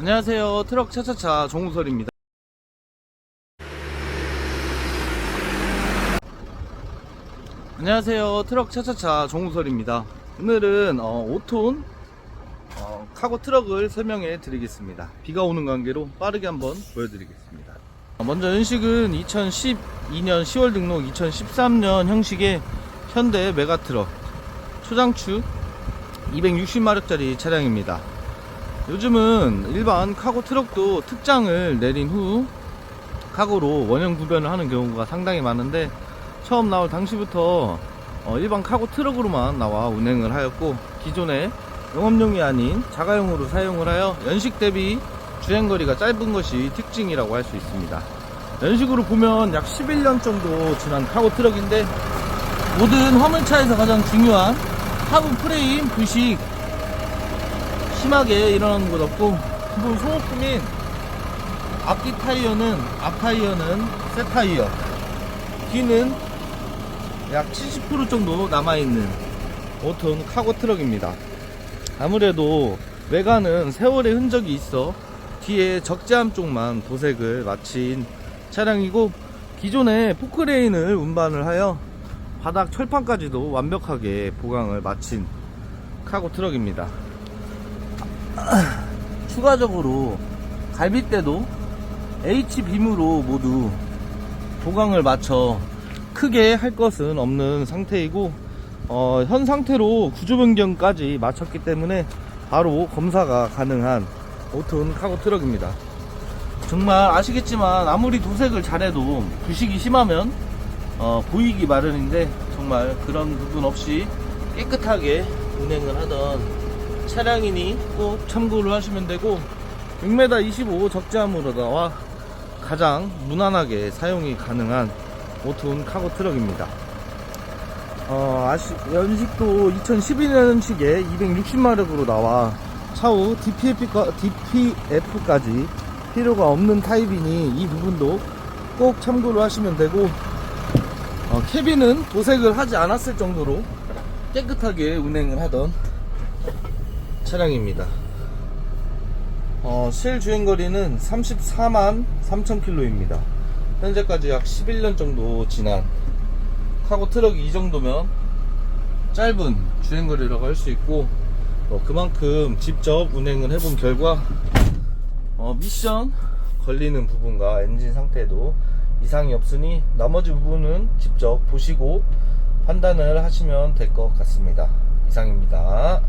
안녕하세요. 트럭 차차차 정우설입니다. 안녕하세요. 트럭 차차차 정우설입니다. 오늘은 어, 5톤 어, 카고 트럭을 설명해 드리겠습니다. 비가 오는 관계로 빠르게 한번 보여드리겠습니다. 어, 먼저 연식은 2012년 10월 등록 2013년 형식의 현대 메가트럭 초장축 260마력짜리 차량입니다. 요즘은 일반 카고 트럭도 특장을 내린 후 카고로 원형 구변을 하는 경우가 상당히 많은데 처음 나올 당시부터 어, 일반 카고 트럭으로만 나와 운행을 하였고 기존의 영업용이 아닌 자가용으로 사용을 하여 연식 대비 주행거리가 짧은 것이 특징이라고 할 수 있습니다. 연식으로 보면 약 11년 정도 지난 카고 트럭인데 모든 화물차에서 가장 중요한 하부 프레임 부식 심하게 일어나는 것 없고 기본 소모품인 앞뒤 타이어는 앞 타이어는 새 타이어 뒤는 약 70% 정도 남아있는 5톤 카고 트럭입니다. 아무래도 외관은 세월의 흔적이 있어 뒤에 적재함 쪽만 도색을 마친 차량이고 기존에 포크레인을 운반을 하여 바닥 철판까지도 완벽하게 보강을 마친 카고 트럭입니다 추가적으로 갈빗대도 H빔으로 모두 보강을 맞춰 크게 할 것은 없는 상태이고 어, 현 상태로 구조 변경까지 마쳤기 때문에 바로 검사가 가능한 5톤 카고 트럭입니다. 정말 아시겠지만 아무리 도색을 잘해도 부식이 심하면 어, 보이기 마련인데 정말 그런 부분 없이 깨끗하게 운행을 하던 차량이니 꼭 참고를 하시면 되고 6m 25 적재함으로 나와 가장 무난하게 사용이 가능한 5톤 카고 트럭입니다. 어, 아시, 연식도 2012년식에 260마력으로 나와 차후 DPF가, DPF까지 필요가 없는 타입이니 이 부분도 꼭 참고를 하시면 되고 어, 캐빈은 도색을 하지 않았을 정도로 깨끗하게 운행을 하던 차량입니다. 어, 실 주행거리는 34만 3,000km입니다. 현재까지 약 11년 정도 지난 카고 트럭이 이 정도면 짧은 주행거리라고 할 수 있고 어, 그만큼 직접 운행을 해본 결과 어, 미션 걸리는 부분과 엔진 상태도 이상이 없으니 나머지 부분은 직접 보시고 판단을 하시면 될 것 같습니다. 이상입니다.